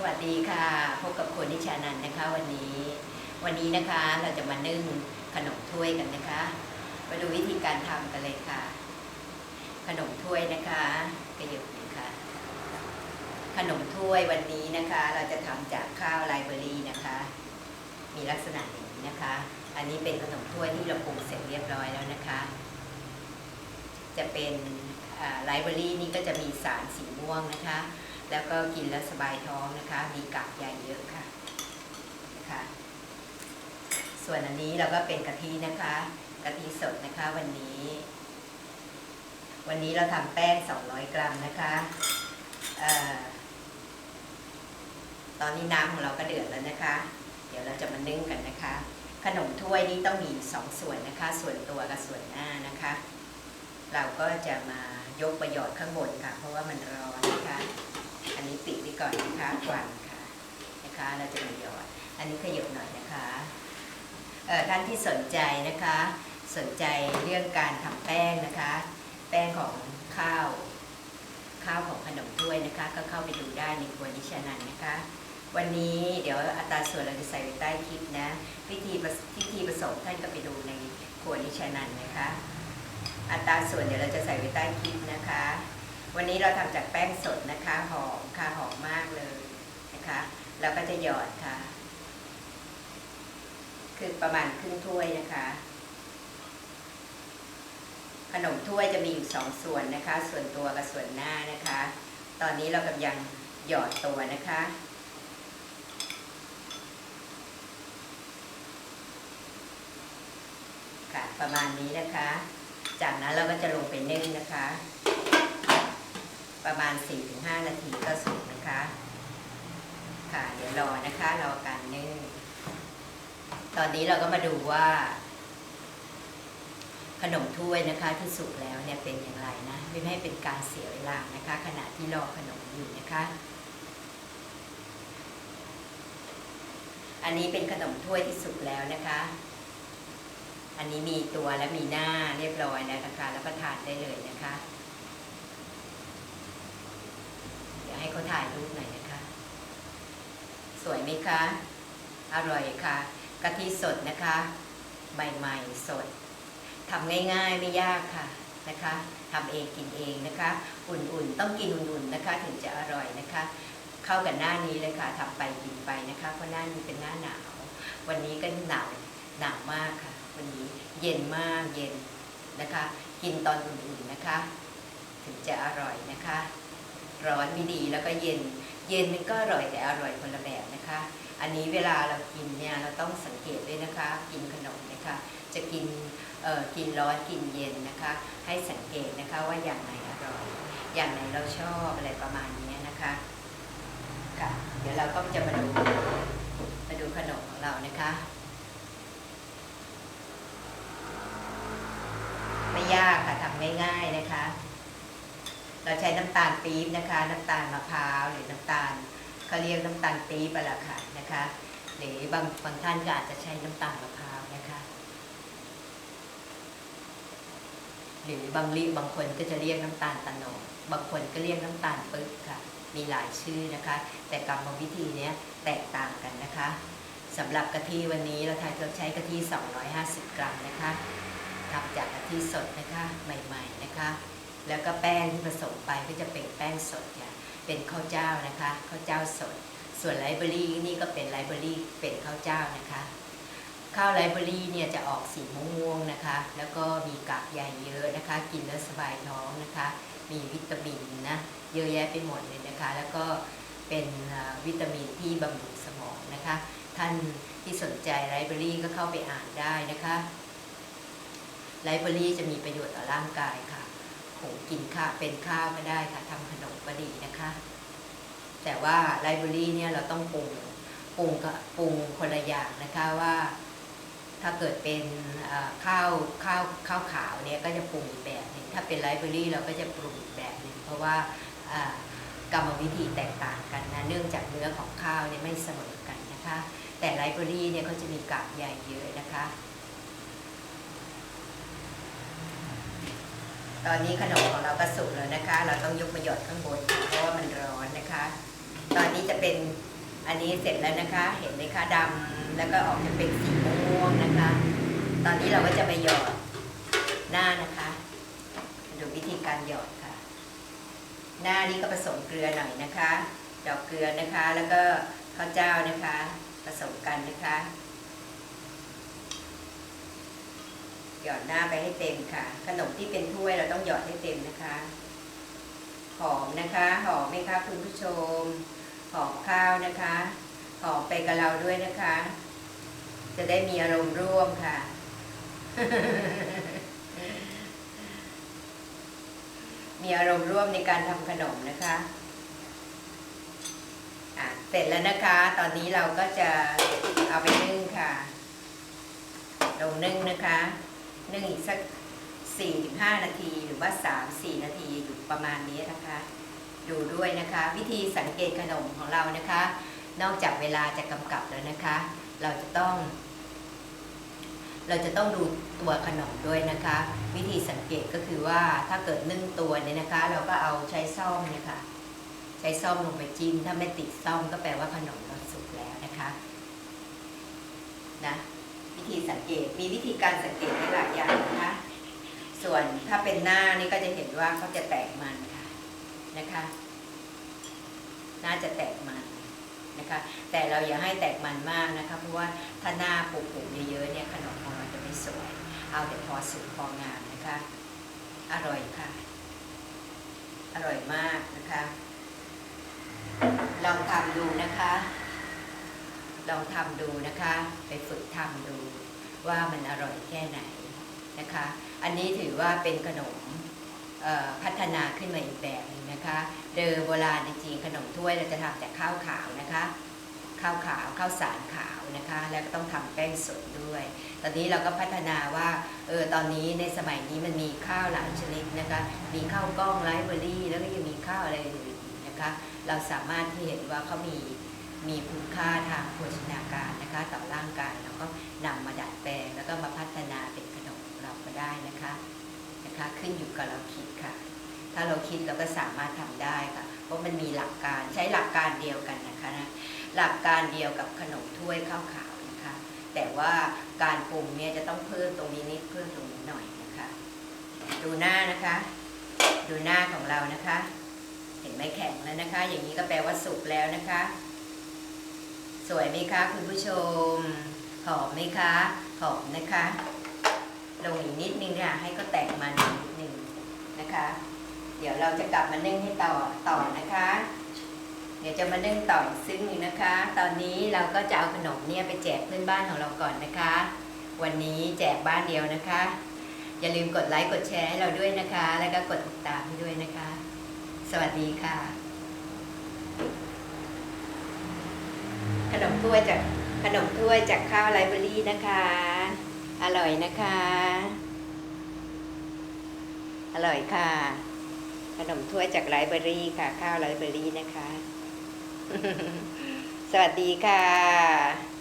สวัสดีค่ะ พบกับคนนิชานันนะคะวันนี้ วันนี้นะคะเราจะมานึ่งขนมถ้วยกันนะคะ มาดูวิธีการทำกันเลยค่ะ ขนมถ้วยนะคะกระยุกหนึ่งค่ะขนมถ้วยวันนี้นะคะ เราจะทำจากข้าวไรเบอรี่นะคะ มีลักษณะอย่างนี้นะคะ อันนี้เป็นขนมถ้วยที่เราปรุงเสร็จเรียบร้อยแล้วนะคะ จะเป็นไลเบอรี่นี่ก็จะมีสารสีม่วงนะคะ แล้วก็กินแล้วสบายท้องนะคะ มีกากใยเยอะค่ะนะคะส่วนอันนี้เราก็เป็นกะทินะคะกะทิสดนะคะวันนี้ วันนี้เราทำแป้ง 200 กรัมนะคะออตอนนี้น้ำของเราก็เดือดแล้วนะคะ เดี๋ยวเราจะมานึ่งกันนะคะ ขนมถ้วยนี้ต้องมีสองส่วนนะคะ ส่วนตัวกับส่วนหน้านะคะ เราก็จะมายกประโยชน์ข้างบนค่ะ เพราะว่ามันร้อนนะคะ อันนี้ปิดไว้ก่อนนะคะควันค่ะนะคะ เราจะมีหยอดอันนี้ขยบหน่อยนะคะท่านที่สนใจนะคะ สนใจเรื่องการทำแป้งนะคะ แป้งของข้าวข้าวของขนมถ้วยนะคะ ก็เข้าไปดูได้ในครัวนิชานันนะคะ วันนี้เดี๋ยวอัตราส่วนเราจะใส่ไว้ใต้คลิปนะวิธีผสวิธีผสมท่านก็ไปดูในครัวนิชานันนะคะ อัตราส่วนเดี๋ยวเราจะใส่ไว้ใต้คลิปนะคะ วันนี้เราทำจากแป้งสดนะคะหอมค่ะหอมมากเลยนะคะเราก็จะหยอดค่ะ คือประมาณครึ่งถ้วยนะคะ ขนมถ้วยจะมีอยู่สองส่วนนะคะ ส่วนตัวกับส่วนหน้านะคะ ตอนนี้เรากำลังหยอดตัวนะคะค่ะประมาณนี้นะคะ จากนั้นเราก็จะลงไปนึ่งนะคะ ประมาณ 4-5 นาทีก็สุกนะคะ ค่ะ เดี๋ยวรอนะคะ รอการนึ่ง ตอนนี้เราก็มาดูว่า ขนมถ้วยนะคะที่สุกแล้วเนี่ยเป็นอย่างไรนะ ไม่ให้เป็นการเสียเวลานะคะ ขณะที่รอขนมอยู่นะคะ อันนี้เป็นขนมถ้วยที่สุกแล้วนะคะอันนี้มีตัวและมีหน้าเรียบร้อยแล้วนะคะแล้วก็ทานได้เลยนะคะ เดี๋ยว ให้เขาถ่ายรูปหน่อยนะคะ สวยไหมคะ อร่อยค่ะกะทิสดนะคะ ใหม่ๆสดทำง่ายๆไม่ยากค่ะนะคะทำเองกินเองนะคะ อุ่นๆต้องกินอุ่นๆนะคะ ถึงจะอร่อยนะคะ เข้ากับหน้านี้เลยค่ะทำไปกินไปนะคะ เพราะหน้านี้เป็นหน้าหนาว วันนี้ก็หนาวหนาวมากค่ะ วันนี้เย็นมากเย็นนะคะ กินตอนอุ่นๆนะคะ ถึงจะอร่อยนะคะ ร้อนไม่ดีแล้วก็เย็น เย็นมันก็อร่อยแต่อร่อยคนละแบบนะคะ อันนี้เวลาเรากินเนี่ยเราต้องสังเกตด้วยนะคะ กินขนมนะคะ จะกินเอ่อกินร้อนกินเย็นนะคะ ให้สังเกตนะคะว่าอย่างไหนอร่อย อย่างไหนเราชอบอะไรประมาณนี้นะคะค่ะเดี๋ยวเราก็จะมาดูมาดูขนมของเรานะคะไม่ยากค่ะทำง่ายๆนะคะ เราใช้น้ำตาลปี๊บนะคะ น้ำตาลมะพร้าวหรือน้ำตาลเขาเรียกน้ำตาลปี๊บอะไรค่ะนะคะ หรือบางบางท่านก็อาจจะใช้น้ำตาลมะพร้าวนะคะ หรือบางรีบางคนก็จะเรียกน้ำตาลตะโนดบางคนก็เรียกน้ำตาลปึ๊กค่ะ มีหลายชื่อนะคะ แต่กรรมวิธีเนี้ยแตกต่างกันนะคะสำหรับกะทิวันนี้เราใช้กะทิ 250 กรัมนะคะทำจากกะทิสดนะคะใหม่ ๆ นะคะ แล้วก็แป้งที่ผสมไปก็จะเป็นแป้งสดค่ะเป็นข้าวเจ้านะคะข้าวเจ้าสด ส่วนไลเบอรี่นี่ก็เป็นไลเบอรี่เป็นข้าวเจ้านะคะข้าวไลเบอรี่เนี่ยจะออกสีม่วงๆนะคะ แล้วก็มีกากใยเยอะนะคะ กินแล้วสบายท้องนะคะ มีวิตามินนะเยอะแยะไปหมดเลยนะคะ แล้วก็เป็นวิตามินที่บำรุงสมองนะคะ ท่านที่สนใจไลเบอรี่ก็เข้าไปอ่านได้นะคะไลเบอรี่จะมีประโยชน์ต่อร่างกาย หกินข้าวเป็นข้าวก็ได้ค่ะทำขนมก็ดีนะคะ แต่ว่าไลเบอรี่เนี่ยเราต้องปรุงปรุงก็ปรุงคนละอย่างนะคะว่า ถ้าเกิดเป็นข้าวข้าวข้าวขาวเนี่ยก็จะปรุงอีกแบบหนึงถ้าเป็นไลเบอรี่เราก็จะปรุงอีกแบบหนึงเพราะว่ากรรมวิธีแตกต่างกันนะเนื่องจากเนื้อของข้าวเนี่ยไม่เสมอกันนะคะ แต่ไลเบอรี่เนี่ยเขาจะมีกากใยเยอะนะคะ ตอนนี้ขนมของเราก็สุกแล้วนะคะ เราต้องยกมาหยดข้างบนเพราะว่ามันร้อนนะคะ ตอนนี้จะเป็นอันนี้เสร็จแล้วนะคะ เห็นไหมคะดำแล้วก็ออกจะเป็นสีม่วงนะคะ ตอนนี้เราก็จะไปหยอดหน้านะคะดูวิธีการหยอดค่ะ หน้านี้ก็ผสมเกลือหน่อยนะคะ ดอกเกลือนะคะ แล้วก็ข้าวเจ้านะคะ ผสมกันนะคะ ห ยอดหน้าไปให้เต็มค่ะ ขนมที่เป็นถ้วยเราต้องหยอดให้เต็มนะคะ หอมนะคะหอมไหมคะคุณผู้ชม หอมข้าวนะคะหอมไปกับเราด้วยนะคะ จะได้มีอารมณ์ร่วมค่ะ มีอารมณ์ร่วมในการทำขนมนะคะอะเสร็จแล้วนะคะ ตอนนี้เราก็จะเอาไปนึ่งค่ะ ลงนึ่งนะคะ นึ่งอีกสัก4-5 นาทีหรือว่า 3-4 นาทีอยู่ประมาณนี้นะคะ ดูด้วยนะคะ วิธีสังเกตขนมของเรานะคะ นอกจากเวลาจะกำกับแล้วนะคะ เราจะต้อง เราจะต้องดูตัวขนมด้วยนะคะ วิธีสังเกตก็คือว่าถ้าเกิดนึ่งตัวเนี่ยนะคะ เราก็เอาใช้ซ่อมนี่ค่ะใช้ซ่อมลงไปจิ้มถ้าไม่ติดซ่อมก็แปลว่าขนมเราสุกแล้วนะคะนะวิ ธีสังเกต มีวิธีการสังเกตได้หลายอย่างนะคะ ส่วนถ้าเป็นหน้านี่ก็จะเห็นว่าเขาจะแตกมันค่ะนะคะ น่าจะแตกมันนะคะ แต่เราอย่าให้แตกมันมากนะคะ เพราะว่าถ้าหน้าปุๆเยอะๆเนี่ยขนมของเราจะไม่สวย เอาแต่พอสุกพองามนะคะ อร่อยค่ะ อร่อยมากนะคะ ลองทำดูนะคะ ลองทำดูนะคะ ไปฝึกทำดูว่ามันอร่อยแค่ไหนนะคะ อันนี้ถือว่าเป็นขนมพัฒนาขึ้นมาอีกแบบนึงนะคะ เดิมโบราณจริงขนมถ้วยเราจะทำจากข้าวขาวนะคะ ข้าวขาวข้าวสารขาวนะคะ แล้วก็ต้องทำแป้งสดด้วย ตอนนี้เราก็พัฒนาว่าเออตอนนี้ในสมัยนี้มันมีข้าวหลายชนิดนะคะ มีข้าวกล้องไรเบอรี่แล้วก็ยังมีข้าวอะไรอื่นนะคะ เราสามารถที่เห็นว่าเขามี มีคุณค่าทางโภชนาการนะคะต่อร่างกายแล้วก็นำมาดัดแปลง แล้วก็มาพัฒนาเป็นขนมของเราก็ได้นะคะนะคะ ขึ้นอยู่กับเราคิดค่ะ ถ้าเราคิดเราก็สามารถทำได้ค่ะ เพราะมันมีหลักการใช้หลักการเดียวกันนะคะนะหลักการเดียวกับขนมถ้วยข้าวขาวนะคะ แต่ว่าการปรุงเนี่ยจะต้องเพิ่มตรงนี้นิดเพิ่มตรงนี้หน่อยนะคะ ดูหน้านะคะ ดูหน้าของเรานะคะ เห็นไหมแข็งแล้วนะคะ อย่างนี้ก็แปลว่าสุกแล้วนะคะ สวยไหมคะคุณผู้ชม หอมไหมคะ หอมนะคะ ลงอีกนิดนึงเนี่ยให้ก็แตกมันนิดนึงนะคะ เดี๋ยวเราจะกลับมานึ่งให้ต่อต่อนะคะ เดี๋ยวจะมานึ่งต่ออีกซึ่งนึงนะคะ ตอนนี้เราก็จะเอาขนมเนี่ยไปแจกเพื่อนบ้านของเราก่อนนะคะ วันนี้แจกบ้านเดียวนะคะ อย่าลืมกดไลค์กดแชร์ให้เราด้วยนะคะ แล้วก็กดติดตามให้ด้วยนะคะ สวัสดีค่ะ ขนมถ้วยจากขนมถ้วยจากข้าวไรเบอรี่นะคะ อร่อยนะคะ อร่อยค่ะ ขนมถ้วยจากไรเบอรี่ค่ะ ข้าวไรเบอรี่นะคะ สวัสดีค่ะ